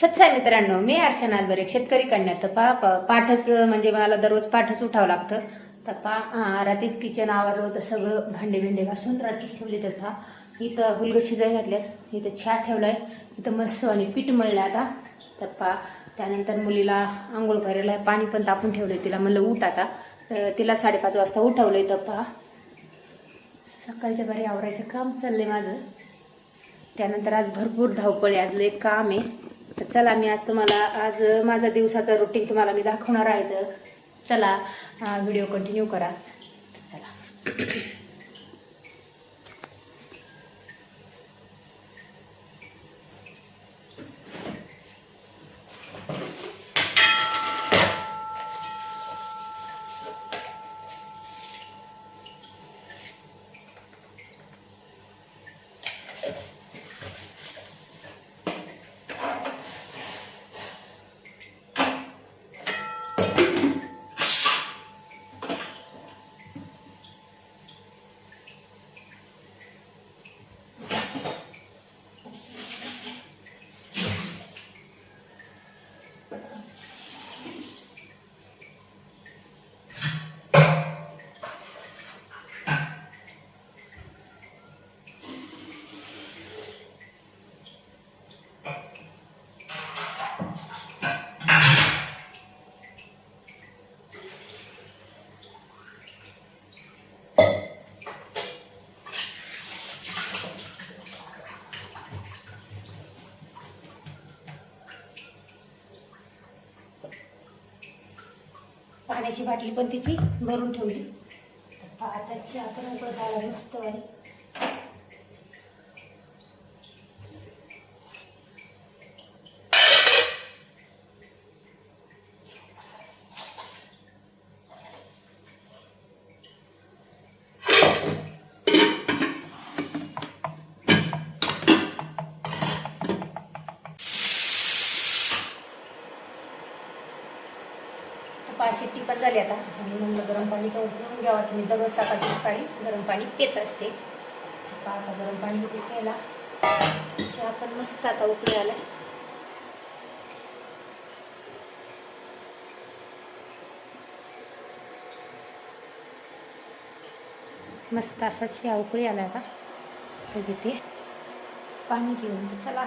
सच्चा आहे मित्रांनो मी अर्चना बरे शेतकरी कन्या. तर पा पाठच म्हणजे मला दररोज पाठच उठावं लागतं. तर पा रात्रीच किचन आवरलं होतं सगळं भांडे भिंडे घासून रात्रीच ठेवली तर पा इथं गुलग शिजाय घातल्यात इथं चहा ठेवलाय इथं मस्त आणि पीठ मळलं आता. तर पा त्यानंतर मुलीला आंघोळ करायला पाणी पण तापून ठेवलंय तिला म्हणलं उठ आता. तर तिला साडेपाच वाजता उठवलंय तर पा सकाळच्या घरी आवरायचं काम चाललंय माझं. त्यानंतर आज भरपूर धावपळ आज लय काम आहे. तर चला मी आज तुम्हाला आज माझा दिवसाचा रुटीन तुम्हाला मी दाखवणार आहे. तर चला व्हिडिओ कंटिन्यू करा. चला. पाण्याची बाटली पण तिची भरून ठेवली. आता चहा पण उकळत आला मस्त पाचशे टिपा झाली आता. आणि म्हणलं गरम पाणी तर उकळून घ्यावं. मी दररोज सकाळची सकाळी गरम पाणी पित असते. आता गरम पाणी होते प्यायला. चहा पण मस्त आता उकळी आला मस्त असा चहा उकळी आला आता. तर घेते. पाणी घेऊन. तर चला.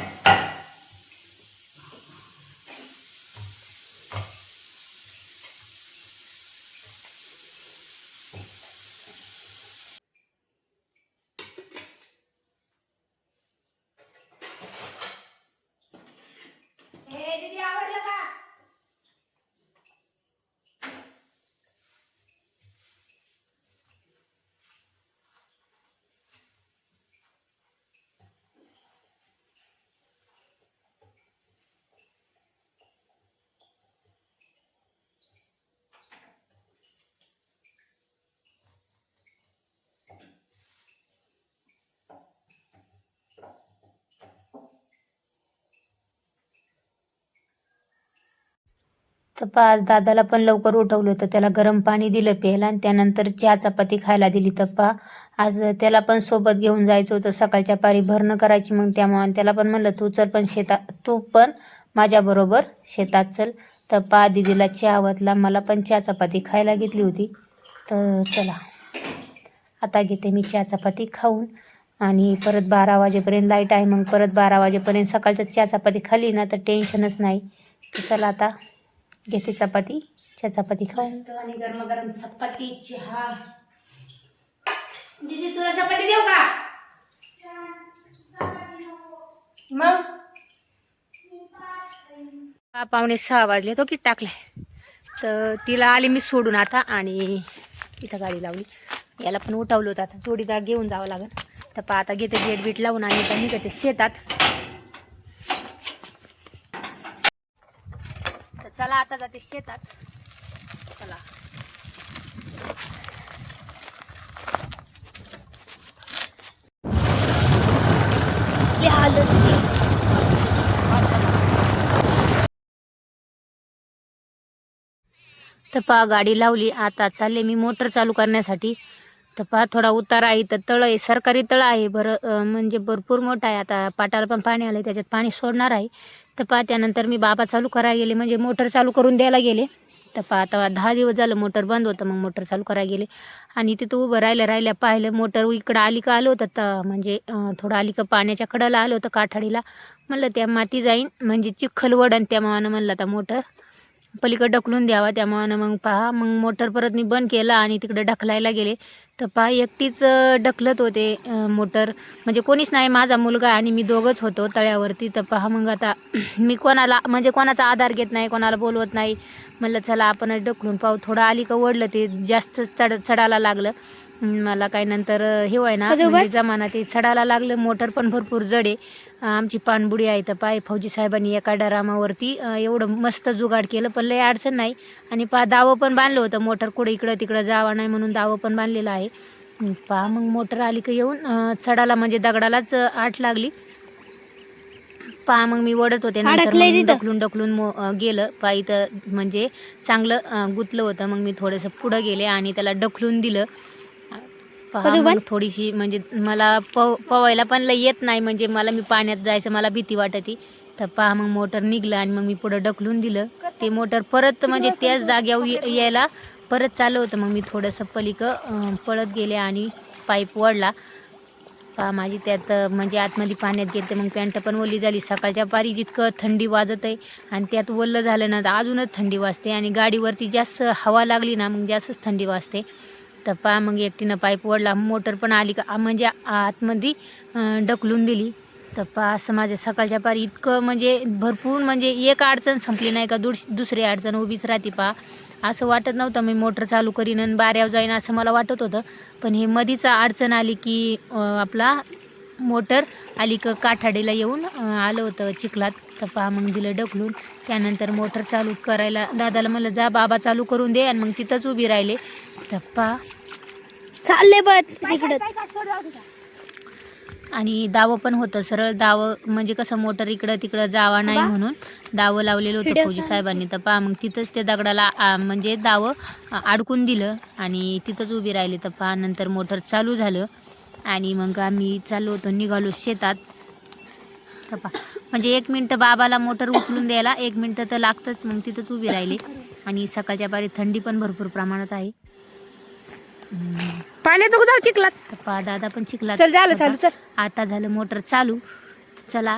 हे दीदी आवरलं का तर पाच दादाला पण लवकर उठवलं होतं. त्याला गरम पाणी दिलं प्यायला आणि त्यानंतर चहा चपाती खायला दिली. तर पा आज त्याला पण सोबत घेऊन जायचं होतं. सकाळच्या पारी भरणं करायची मग त्यामुळे आणि त्याला पण म्हणलं तू चल पण शेतात तू पण माझ्याबरोबर शेतात चल. तर पा दिदीला चहा वातला. मला पण चहा चपाती खायला घेतली होती. तर चला आता घेते मी चहा चपाती खाऊन. आणि परत बारा वाजेपर्यंत लाइट आहे. मग परत बारा वाजेपर्यंत सकाळचं चहा चपाती खाल्ली ना तर टेन्शनच नाही. चला आता घेते चपाती. चहा चपाती खाऊ. आणि गरम गरम चपाती चहा. दीदी तुला चपाती देऊ का? मग? पाहुणे पावणे सहा वाजले. तो किट टाकलाय. तर तिला आली मी सोडून आता आणि इथं गाडी लावली. याला पण उठवलं होतं आता. जोडीदार घेऊन जावं लागेल. तर पा आता घेते गेट बीट लावून आणि आता निघते शेतात तर चला आता जाते शेतात. चला. तर पहा गाडी लावली. आता चालले मी मोटर चालू करण्यासाठी. तर पहा थोडा उतार आहे. तर तळ आहे सरकारी तळ आहे. बरं म्हणजे भरपूर मोठं आहे. आता पाटाला पण पाणी आलं त्याच्यात पाणी सोडणार आहे. तर पहा त्यानंतर मी बाबा चालू करायला गेले. म्हणजे मोटर चालू करून द्यायला गेले. तर पहा आता दहा दिवस झालं मोटर बंद होतं मग मोटर चालू करायला गेले. आणि तिथं उभं राहिलं राहिल्या पाहिलं मोटर इकडं आली का आलं होतं तर म्हणजे थोडं आली का पाण्याच्या कडाला आलं होतं काठाडीला. म्हणलं त्या माती जाईन. म्हणजे चिखल वडन त्या मावानं म्हणलं आता मोटर. पलीकडं ढकलून द्यावा त्या मावानं. मग पहा मग मोटर परत मी बंद केला आणि तिकडे ढकलायला गेले. तर पहा एकटीच ढकलत होते मोटर. म्हणजे कोणीच नाही माझा मुलगा आणि मी दोघंच होतो तळ्यावरती तर पहा मग आता मी कोणाला म्हणजे कोणाचा आधार घेत नाही कोणाला बोलवत नाही. म्हणलं चला आपणच ढकलून पाहू. थोडं आली का ओढलं ते जास्त चढ चढायला लागलं. मला काय नंतर हे व्हाय ना. म्हणजे जमाना ते चढायला लागलं मोटर पण भरपूर जड. आहे आमची पाणबुडी आहे तर पाय फौजी साहेबांनी एका डरामावरती एवढं मस्त जुगाड केलं पण लय अडचण नाही. आणि पा दावं पण बांधलं होतं मोटर कुठं इकडं तिकडं जावा नाही म्हणून दावं पण बांधलेलं आहे. पहा मग मोटर आली का येऊन अं, चढायला म्हणजे दगडालाच आठ लागली. पहा मग मी ओढत होते. ढकलून ढकलून गेलं. पायी तर म्हणजे चांगलं गुतलं होतं. मग मी थोडंसं पुढं गेले आणि त्याला ढकलून दिलं. पहा. मग थोडीशी म्हणजे मला पव पवायला पण लय येत नाही म्हणजे मला मी पाण्यात जायचं मला भीती वाटती. तर पहा मग मोटर निघलं आणि मग मी पुढं ढकलून दिलं. ते मोटर परत म्हणजे त्याच जाग्यावर ये- यायला परत चालू होतं. मग मी थोडंसं पलीक पळत गेले आणि पाईप वडला पहा माझी त्यात म्हणजे आतमध्ये पाण्यात गेले मग पॅन्ट पण ओली झाली. सकाळच्या पारी जितकं थंडी वाजत आहे आणि त्यात ओलं झालं ना तर अजूनच थंडी वाजते आणि गाडीवरती जास्त हवा लागली ना मग जास्तच थंडी वाजते. तर पहा मग एकटीनं पाईप ओढला मोटर पण आली का म्हणजे आतमध्ये ढकलून दिली. तर पहा असं माझ्या सकाळच्या पारी इतकं म्हणजे भरपूर म्हणजे एक अडचण संपली नाही का दुस दुसरी अडचण उभीच राहते पहा. असं वाटत नव्हतं मी मोटर चालू करीन आणि बाऱ्यावर जाईन असं मला वाटत होतं. पण हे मधीच अडचण आली की आपला मोटर आली का काठाडीला येऊन आलं होतं चिखलात. तर पहा मग दिलं ढकलून. त्यानंतर मोटर चालू करायला दादाला म्हणलं जा बाबा चालू करून दे. आणि मग तिथंच उभी राहिले. तर पहा. चालले बघ तिकडच. आणि दावं पण होतं. सरळ दावं म्हणजे कसं मोटर इकडं तिकडं जावा नाही म्हणून दावं लावलेलं होतं फौजी साहेबांनी. तर पहा मग तिथंच त्या दगडाला म्हणजे दावं अडकून दिलं आणि तिथंच उभी राहिली. तर पहा नंतर मोटर चालू झालं. आणि मग आम्ही चालू होतो निघालो शेतात. तर पहा म्हणजे एक मिनटं बाबाला मोटर उचलून द्यायला एक मिनटं तर लागतंच मग तिथंच उभी राहिली. आणि सकाळच्या पारी थंडी पण भरपूर प्रमाणात आहे. पाण्यात जाऊ चिखलात. पहा दादा पण चिखलात. चल झालं. चालू चल. आता झालं मोटर चालू. चला.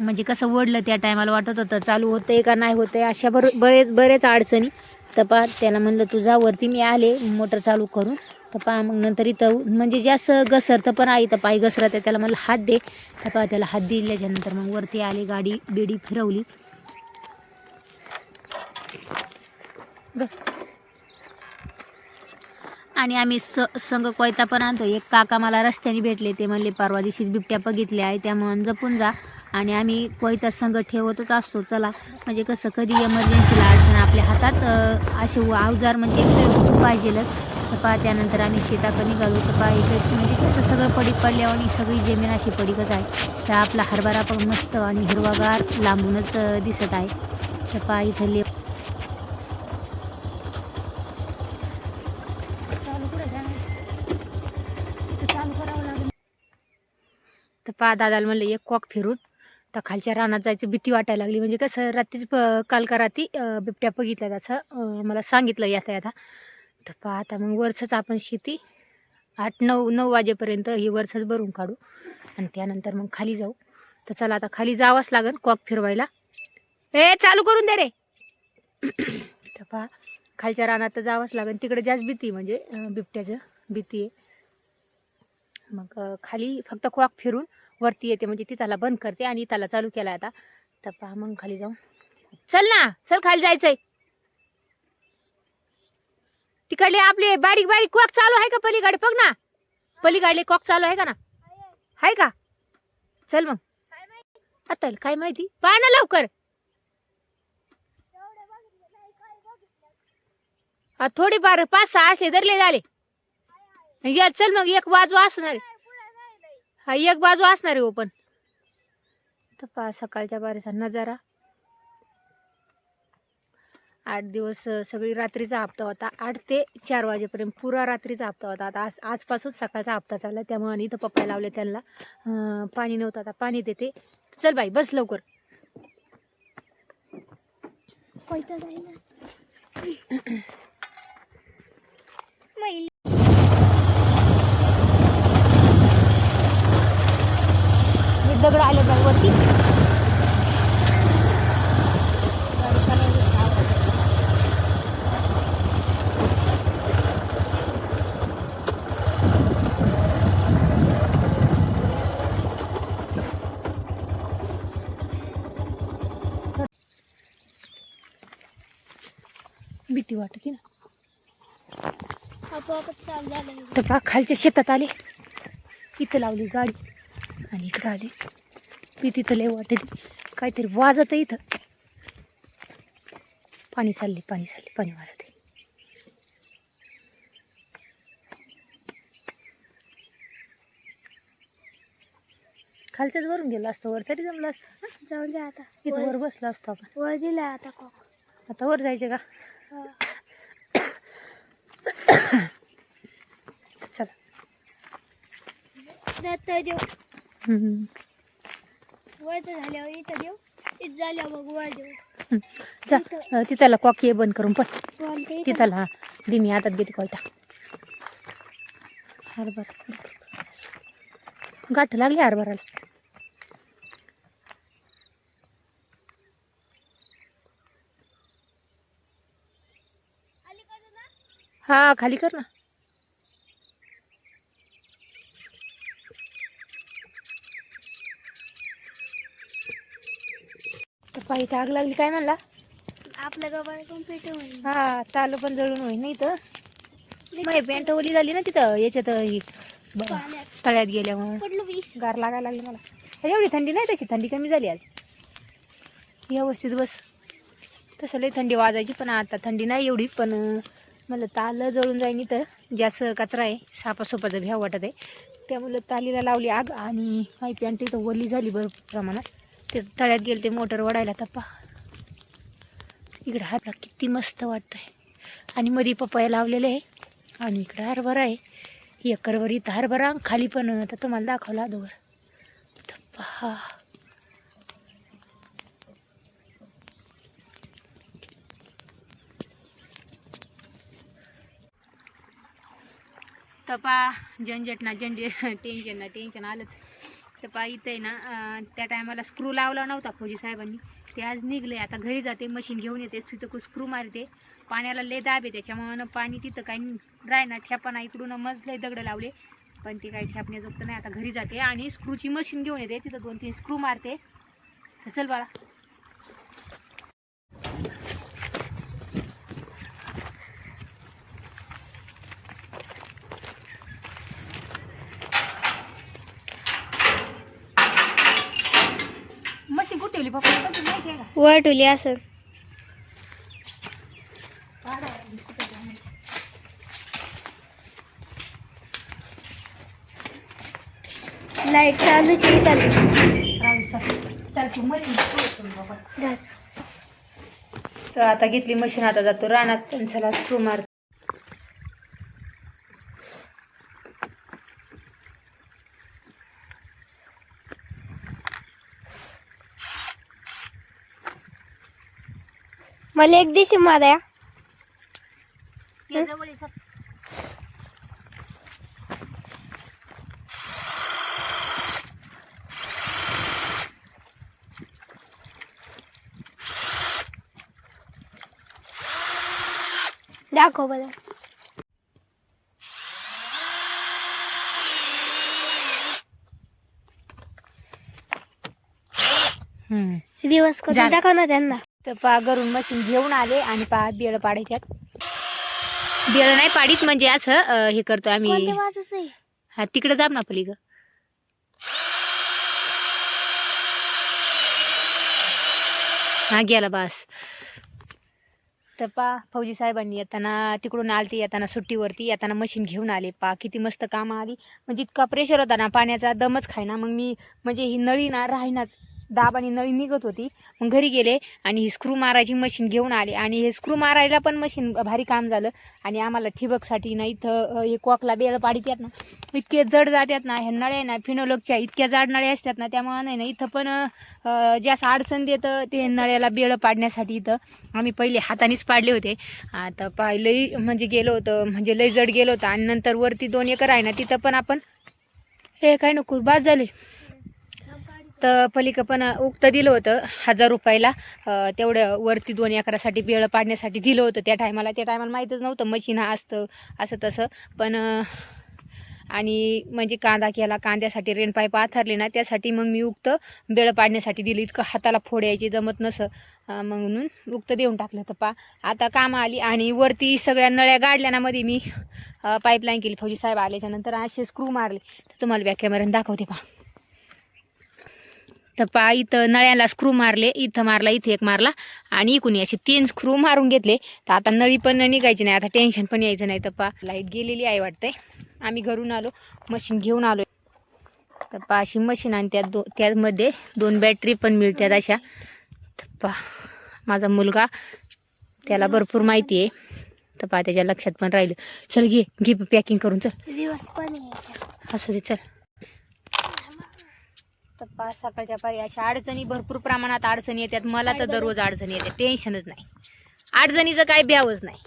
म्हणजे कसं ओढलं त्या टायमाला वाटत होतं चालू होतंय का नाही होतंय अशा बर बरेच बरेच अडचणी. तर पहा त्याला म्हणलं तुझा वरती मी आले मोटर चालू करून. तर पहा मग नंतर इथं म्हणजे जास्त घसरतं पण आहे तर पाय घसरत आहे त्याला मला हात दे. तर पहा त्याला हात दिल्याच्यानंतर मग वरती आले गाडी बिडी फिरवली. आणि आम्ही स संघ कोयता पण आणतो एक काका मला रस्त्याने भेटले ते म्हणले परवा दिवशीच बिबट्या बघितल्या आहे त्यामुळे जपून जा. आणि आम्ही कोयता संघ ठेवतच असतो चला. म्हणजे कसं कधी एमर्जन्सीला अडचण आपल्या हातात असे व- अवजार म्हणजे पाहिजेलच. पहा त्यानंतर आम्ही शेताकडे निघालो तर पहा इथे म्हणजे कसं सगळं पडीक पडल्यावर आणि सगळी जमीन अशी पडीकच आहे. तर आपला हरभरा पण मस्त आणि हिरवागार लांबूनच दिसत आहे. तर पहा इथं ले तर पहा दादाला म्हणलं एक कॉक फिरून तर खालच्या रानात जायचं भीती वाटायला लागली. म्हणजे कसं रात्रीच प- काल का रात्री बिबट्या बघितल्या त्याचं मला सांगितलं याचा याचा तर पहा आता मग वर्षच आपण शेती. आठ नऊ नऊ वाजेपर्यंत ही वर्षच भरून काढू. आणि त्यानंतर मग खाली जाऊ. तर चला आता खाली जावंच लागेल कॉक फिरवायला. ए चालू करून दे रे. तर पहा खालच्या रानात तर जावंच लागेल तिकडे जास्त भीती म्हणजे बिबट्याचं भीती आहे. मग खाली फक्त कॉक फिरून वरती येते म्हणजे ती त्याला बंद करते आणि त्याला चालू केला आता. तर पहा मग खाली जाऊ. चल ना चल खाली जायचंय. तिकडले आपले बारीक बारीक कॉक चालू आहे का पलीकडे? बघ ना. पलीकडले कॉक चालू आहे का ना? आहे का? चल मग. आता काय माहिती? पाह ना लवकर. हा, थोडीफार पाच सहा असले धरले झाले. या चल मग एक बाजू असणार. हा एक बाजू असणार आहे हो ओपन तर पहा सकाळच्या बारीचा नजारा आठ दिवस सगळी रात्रीचा हप्ता होता. आठ ते चार वाजेपर्यंत पुरा रात्रीचा हप्ता होता. आता आज आजपासून सकाळचा हप्ता चालला त्यामुळे आणि इथं पप्पा लावले त्यांना. पाणी नव्हतं आता पाणी देते. चल बाई बस लवकर. दगड आले बाई वरती. भीती वाटते ना. आपोआपच चालू झालं तर पहा खालच्या शेतात आले. इथं लावली गाडी आणि इकडं आली. मी तिथं लय वाटत. काहीतरी वाजत आहे इथं. पाणी चालले पाणी चालले पाणी वाजत आहे. खालच्याच वरून गेलो असतो वर तरी जमलं असतं. जाऊन द्या आता. इथं वर बसलो असतो आपण. वर दिला आता कॉक आता वर जायचे का? चला. देऊ झाल्यावर इथं देऊ इथं झाल्यावर मग वर देऊ. हम्म. जा अं, तिथला कॉकी बंद करून पण. तिथला हा. दिनी हातात घेते कोयता हरभर. गाठ लागली हरभराला. हा खाली कर ना. तर पाहिजे आग लागली काय म्हणला? आपल्या कंप्लीट होईल हा चालू पण जळून होईल नाही तर मग पॅन्ट ओली झाली ना तिथं याच्यात ही तळ्यात गेल्यामुळे गार लागायला लागली मला. एवढी थंडी नाही तशी थंडी कमी झाली आज. व्यवस्थित बस. तसं लई थंडी वाजायची पण आता थंडी नाही एवढी पण मला तालं जळून जाईन इथं. जास्त कचरा आहे. सापासोपाचं भ्याव वाटत आहे. त्यामुळे तालीला लावली आग आणि पाईप आणि तिथं वल्ली झाली भरपूर प्रमाणात. ते तळ्यात गेले ते मोटर वडायला तप्पा इकडं हातला किती मस्त वाटतं आहे आणि मध्ये पपया लावलेले आहे. आणि इकडं हरभरा आहे. एकरवर इथं हरभरा खाली पण आता तुम्हाला दाखवला अगोदर तप्पा तपा झंझट ना झंझट टेन्शन ना टेन्शन आलंच. तपा इथं आहे ना त्या टायमाला स्क्रू लावला नव्हता फौजी साहेबांनी. ते आज निघले आता घरी जाते मशीन घेऊन येते तिथं स्क्रू मारते. पाण्याला लय दाब आहे त्याच्यामुळं पाणी तिथं काही राहणार ठेपाना इकडून मजले दगड लावले. पण ती काही ठेपण्याजोगतं नाही आता घरी जाते आणि स्क्रूची मशीन घेऊन येते तिथं दोन तीन स्क्रू मारते चल बाळा मशीन कुठे ठेवली पप्पा पण तुला माहिती आहे का वर ठेवली असं. लाइट चालू चालू तर आता घेतली मशीन आता जातो रानात. आणि चला स्क्रू मारतो. मला एक दिवशी मारा जवळ ये, चल. दाखव बरं हम्म. दिवस करून. दाखव ना त्यांना तर पा घरून मशीन घेऊन आले आणि पा बिळ पाडायच्यात. बिळ नाही पाडीत म्हणजे असं हे करतो आम्ही. हा तिकडे जा ना पली ग. हा गेला बस. तर पा फौजी साहेबांनी येताना तिकडून आलती येताना सुट्टीवरती येताना मशीन घेऊन आले. पा किती मस्त कामं आली. म्हणजे इतका प्रेशर होता ना पाण्याचा दमच खायना. मग मी म्हणजे ही नळी ना राहीनाच दाब आणि नळी निघत होती. मग घरी गेले आणि ही स्क्रू मारायची मशीन घेऊन आले. आणि हे स्क्रू मारायला पण मशीन भारी काम झालं. आणि आम्हाला ठिबकसाठी ना इथं हे कॉकला बेळ पाडीत येत ना इतके जड जातात ना ह्या नळ्या ना फिनोलॉगच्या इतक्या जाड नळ्या असतात ना त्यामुळे नाही ना इथं पण अं, जास्त अडचण देतं ते नळ्याला बेळ पाडण्यासाठी इथं आम्ही पहिले हातानेच पाडले होते. आता पाहिलंही म्हणजे गेलो होतं म्हणजे लय जड गेलो होतं. आणि नंतर वरती दोन एकर आहे ना तिथं पण आपण हे काय नको बाद झाले. तर पलिकं पण उक्त दिलं होतं हजार रुपयाला. तेवढं वरती दोन एकरासाठी बेळ पाडण्यासाठी दिलं होतं त्या टायमाला. त्या टायमाला माहीतच नव्हतं मशीन असतं असं तसं. पण आणि म्हणजे कांदा केला कांद्यासाठी रेन पाईप आथरले ना त्यासाठी मग मी उक्त बेळ पाडण्यासाठी दिली. इतकं हाताला फोड यायची जमत नसं. म्हणून उक्त देऊन टाकलं तर पा. आता कामं आली आणि वरती सगळ्या नळ्या गाडल्या ना मध्ये मी पाईपलाईन केली. फौजी साहेब आल्याच्यानंतर असे स्क्रू मारले. तर तुम्हाला बॅक दाखवते पा तर पा इथं नळ्याला स्क्रू मारले इथं मारला इथे एक मारला आणि इकून असे तीन स्क्रू मारून घेतले. तर आता नळी पण निघायची नाही आता टेन्शन पण यायचं नाही. तर पा लाइट गेलेली आहे वाटतंय. आम्ही घरून आलो मशीन घेऊन आलो तर पा अशी मशीन आणि त्यात दो त्यामध्ये दोन बॅटरी पण मिळतात अशा. तर पा माझा मुलगा त्याला भरपूर माहिती आहे. तर पा त्याच्या लक्षात पण राहिलं. चल घे घे पॅकिंग करून चल. दिवस पण आहे असू दे चल. तर पाच सकाळच्या पारी अशा अडचणी भरपूर प्रमाणात अडचणी येतात. मला तर दररोज अडचणी येते. टेन्शनच नाही. अडचणीचं काय ब्यावच नाही.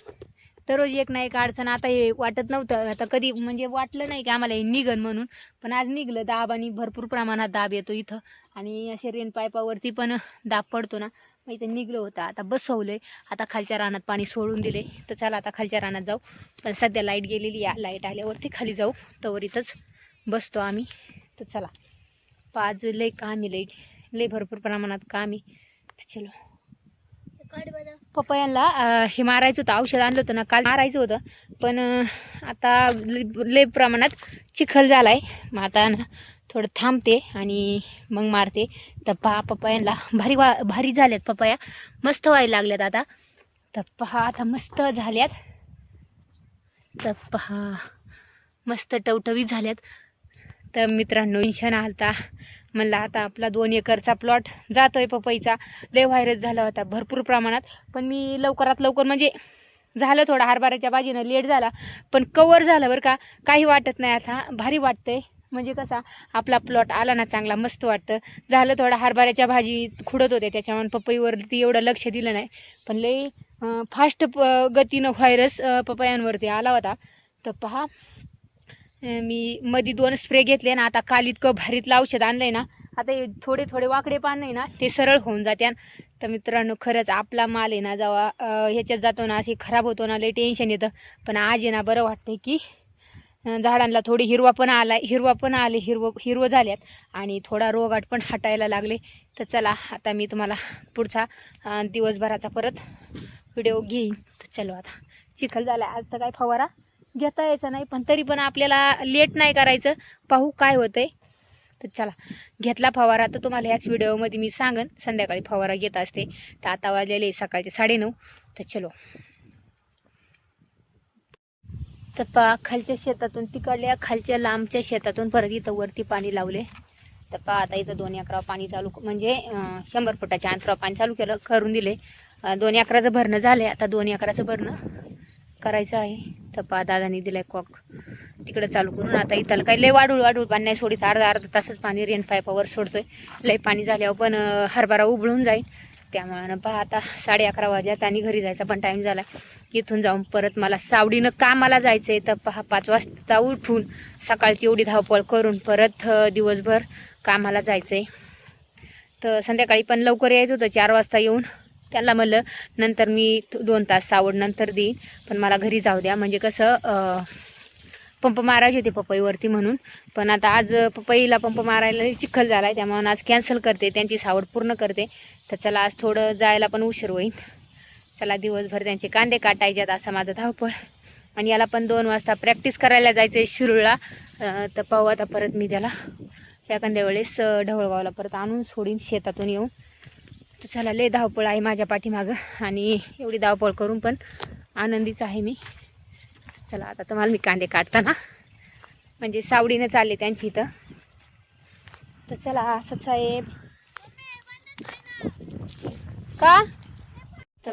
दररोज एक ना एक अडचण आता हे वाटत नव्हतं. आता कधी म्हणजे वाटलं नाही की आम्हाला हे निघन म्हणून. पण आज निघलं. दाब आणि भरपूर प्रमाणात दाब येतो इथं. आणि असे रेन पाईपावरती पण दाब पडतो ना. मग इथं निघलं होतं. आता बसवलंय. आता खालच्या रानात पाणी सोडून दिले तर चला आता खालच्या रानात जाऊ. पण सध्या लाइट गेलेली आहे. लाइट आल्यावरती खाली जाऊ. तवर इथंच बसतो आम्ही. तर चला. पाच लय काम आहे लई लय भरपूर प्रमाणात काम आहे. चलो. पपयांना अं, हे मारायचं होतं औषध आणलं होतं ना काल मारायचं होतं. पण आता लय- प्रमाणात चिखल झाला आहे मग आता ना थोडं थांबते आणि मग मारते. तर पहा पपयांना भारी वा भारी झाल्यात पपया मस्त व्हायला लागल्यात आता. तर पहा आता मस्त झाल्यात. तर पहा मस्त टवटवीत झाल्यात. तर मित्रांनो टेन्शन आलता. म्हणलं आता आपला दोन एकरचा प्लॉट जातोय पपईचा. लय व्हायरस झाला होता भरपूर प्रमाणात. पण मी लवकरात लवकर म्हणजे झालं थोडा हरभऱ्याच्या बाजीनं लेट झाला. पण कवर झालं बरं का. काही वाटत नाही आता. भारी वाटतंय. म्हणजे कसा आपला प्लॉट आला ना चांगला मस्त वाटतं. झालं थोडा हरभऱ्याच्या भाजी खुडत होते त्याच्यामुळे पपईवरती एवढं लक्ष दिलं नाही. पण लई फास्ट गतीनं व्हायरस पपयांवरती आला होता. तर पहा मी मध्ये दोन स्प्रे घेतले ना आता काल इतकं भारीतलं औषध आणलंय ना आता हे थोडे थोडे वाकडे पान नाही ना ते सरळ होऊन जात्यान तर मित्रांनो खरंच आपला माल आहे ना जेव्हा ह्याच्यात जातो ना असे खराब होतो ना लई टेन्शन येतं. पण आज आहे ना बरं वाटतंय की झाडांना थोडी हिरवा पण आला हिरवा पण आले हिरवं हिरवं झाल्यात. आणि थोडा रोगाट पण हटायला लागले. तर चला आता मी तुम्हाला पुढचा दिवसभराचा परत व्हिडिओ घेईन. तर चलो आता चिखल झाला आज तर काय फवारा? घेता यायचा नाही पण तरी पण आपल्याला लेट नाही करायचं. पाहू काय होतंय. तर चला घेतला फवारा. तर तुम्हाला ह्याच व्हिडिओमध्ये मी सांगन संध्याकाळी फवारा घेत असते. तर आता वाजलेले सकाळचे साडेनऊ. तर चलो. तर पा खालच्या शेतातून तिकडल्या खालच्या लांबच्या शेतातून परत इथं वरती पाणी लावले. तर पा आता इथं दोन अकरा पाणी चालू म्हणजे शंभर फुटाच्या अंतरावर पाणी चालू केलं करून दिले. दोन अकराचं भरणं झालं आहे आता दोन अकराचं भरणं करायचं आहे. तर पा दादानी दिलाय कॉक तिकडे चालू करून आता इथं काही लय वाढूळ वाढूळ पाणी नाही सोडीत. अर्धा अर्धा तासच पाणी रेन पायपावर सोडतोय. लय पाणी झाल्यावर पण हरभरा उबळून जाईल. त्यामुळं पहा आता साडे अकरा वाजल्यात आणि घरी जायचा पण टाईम झाला इथून जाऊन परत मला सावडीनं कामाला जायचं आहे तर पहा पाच वाजता उठून सकाळची एवढी धावपळ करून परत दिवसभर कामाला जायचं आहे तर संध्याकाळी पण लवकर यायचं होतं. चार वाजता येऊन त्याला म्हणलं नंतर मी दोन तास सावड नंतर देईन पण मला घरी जाऊ द्या. म्हणजे कसं पंप मारायचे होते पपईवरती म्हणून पण आता आज पपईला पंप मारायला चिखल झाला आहे त्यामुळे आज कॅन्सल करते त्यांची सावड पूर्ण करते. तर चला आज थोडं जायला पण उशीर होईल. चला दिवसभर त्यांचे कांदे काटायचे असं माझं धावपळ. आणि याला पण दोन वाजता प्रॅक्टिस करायला जायचं आहे शिरूळला तर पाहू आता परत मी त्याला. एखाद्या वेळेस ढवळगावला परत आणून सोडीन शेतातून येऊन. तर चला लय धावपळ आहे माझ्या पाठीमागं आणि एवढी धावपळ करून पण आनंदीच आहे मी. चला आता तुम्हाला मी कांदे काढताना म्हणजे सावडीनं चालले त्यांची इथं. तर चला साहेब का? तर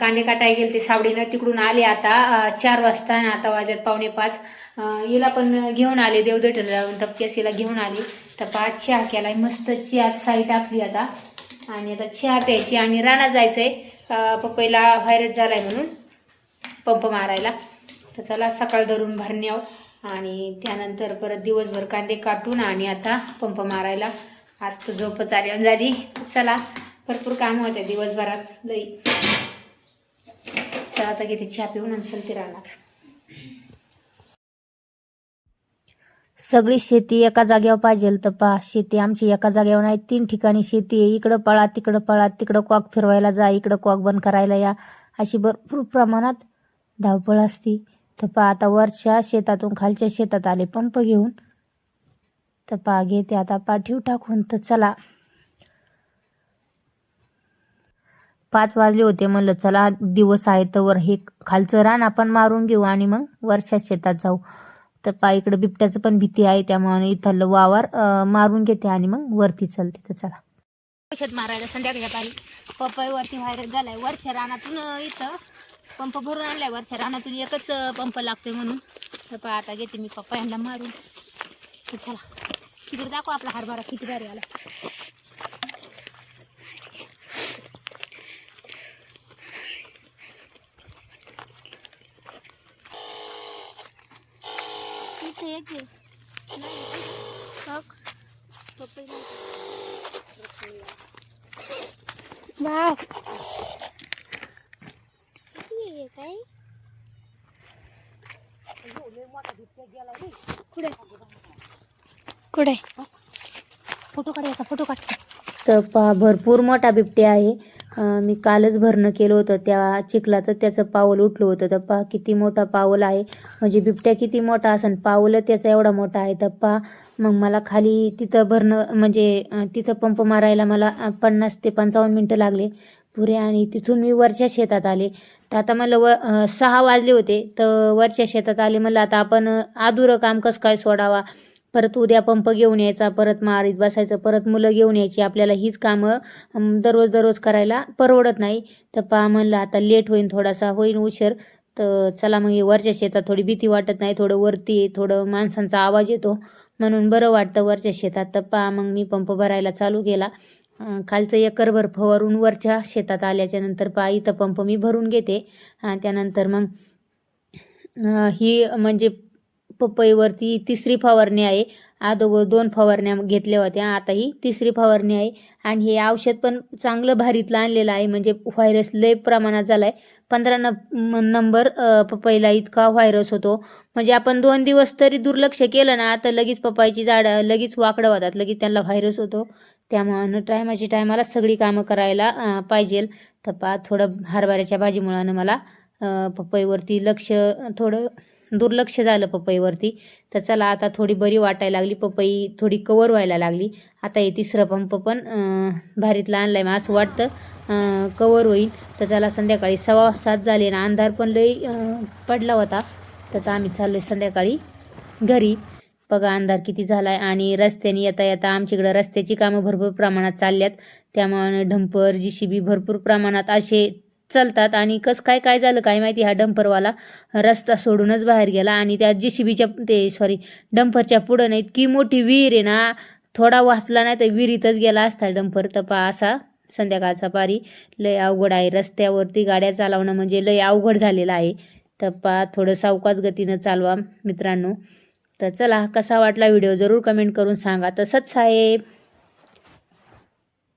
कांदे काटाय गेले ते सावडीनं तिकडून आले आता चार वाजता आणि आता वाजत पावणे पाच. हिला पण घेऊन आले देवदेठला लावून टपक्यास हिला घेऊन आले. तर पा चहा केलाय मस्त चहा साई टाकली आता. आणि आता चहा प्यायची आणि रानात जायचंय. आहे पपईला व्हायरस झालाय म्हणून पंप मारायला. तर चला सकाळ धरून भरण्याव आणि त्यानंतर परत दिवसभर कांदे काटून आणि आता पंप मारायला. आज तर झोपच आली झाली. चला भरपूर काम होते दिवसभरात. लई. चला आता किती चहा पिऊन आणि चलते रानात. सगळी शेती एका जागेवर पाहिजे तर पहा शेती आमची एका जागेवर नाही तीन ठिकाणी शेती आहे. इकडं पळा तिकडं पळा तिकडं कॉक फिरवायला जा इकडं कॉक बंद करायला या. अशी भरपूर प्रमाणात धावपळ असती. तर पहा आता वरच्या शेतातून खालच्या शेतात आले पंप घेऊन. तर पहा घेते आता पाठीव टाकून. तर चला. पाच वाजले होते म्हणलं चला दिवस आहे तर वर हे खालचं रान आपण मारून घेऊ आणि मग वरच्या शेतात जाऊ. तर पा इकडं बिबट्याचं पण भीती आहे त्यामुळे इथलं वावर मारून घेते आणि मग वरती चलते तर चला. औषध मारायला संध्याकाळच्या पपई वरती व्हायरस झालाय. वरच्या रानातून इथं पंप भरून आणलाय. वरच्या रानातून एकच पंप लागतोय म्हणून. तर आता घेते मी पपयांना मारून. चला. तिकडे दाखव आपला हरभरा किती भारी आला. इथे एक नाही. वाव. काय? कुठे? फोटो काढायचा फोटो काढ. तर भरपूर मोठा बिबट्या आहे. मी कालच भरणं केलं होतं. त्या चिखलात त्याचं पाऊल उठलं होतं. तर पहा किती मोठा पाऊल आहे. म्हणजे बिबट्या किती मोठा असेल पाऊल त्याचा एवढा मोठा आहे. तर पहा मग मला खाली तिथं भरणं म्हणजे तिथं पंप मारायला मला पन्नास ते पंचावन्न मिनटं लागले. पुरे आणि तिथून मी वरच्या शेतात आले. तर आता मला व सहा वाजले होते. तर वरच्या शेतात आले म्हणलं आता आपण आदुरं अधुरं काम कसं काय सोडावा? परत उद्या पंप घेऊन यायचा परत मारीत बसायचं परत मुलं घेऊन यायची. आपल्याला हीच कामं दररोज दररोज करायला परवडत नाही. तर पा म्हणलं आता लेट होईन थोडासा होईन उशीर. तर चला मग हे वरच्या शेतात थोडी भीती वाटत नाही थोडं वरती थोडं माणसांचा आवाज येतो. म्हणून बरं वाटतं वरच्या शेतात. तर पा मग मी पंप भरायला चालू केला. खालचं एकरभर फवारून वरच्या शेतात आल्याच्यानंतर पा इथं पंप मी भरून घेते. त्यानंतर मग ही म्हणजे पपईवरती तिसरी फवारणी आहे. अगोदर दोन फवारण्या घेतल्या होत्या. आता ही तिसरी फवारणी आहे. आणि हे औषध पण चांगलं भारीतलं आणलेलं आहे. म्हणजे व्हायरस लय प्रमाणात झाला आहे पंधरा न नंबर पपईला इतका व्हायरस होतो. म्हणजे आपण दोन दिवस तरी दुर्लक्ष केलं ना आता लगेच पपईची झाडं लगेच वाकडं होतात. लगेच त्यांना व्हायरस होतो. त्यामुळं टायमाची टायमाला सगळी कामं करायला पाहिजेल तर पा थोडं हरभऱ्याच्या भाजीमुळानं मला पपईवरती लक्ष थोडं दुर्लक्ष झालं पपईवरती. तर चला आता थोडी बरी वाटायला लागली पपई थोडी कवर व्हायला लागली. आता हे तिसरं पंप पण अं, भारीतला आणलाय. मग असं वाटतं कवर होईल. तर चला संध्याकाळी सव्वा सात झाले ना अंधार पण लई पडला होता. तर आता आम्ही चाललो संध्याकाळी घरी. बघा अंधार किती झाला आहे आणि रस्त्याने येता येता आमच्याकडं रस्त्याची कामं भरपूर प्रमाणात चालल्यात. त्यामुळे ढंपर जी सी बी भरपूर प्रमाणात असे चालतात आणि कसं काय काय झालं काय माहिती हा डंपरवाला रस्ता सोडूनच बाहेर गेला आणि त्या जे सी बीच्या ते सॉरी डंपरच्या पुढं ना इतकी मोठी विहीर आहे ना थोडा वाचला नाही तर विहिरीतच गेला असता डंपर तर असा. संध्याकाळचा पारी. लय अवघड आहे रस्त्यावरती गाड्या चालवणं म्हणजे लय अवघड झालेलं आहे. तर थोडं सावकाच गतीनं चालवा मित्रांनो. तर चला कसा वाटला व्हिडिओ जरूर कमेंट करून सांगा. तसंच साहेब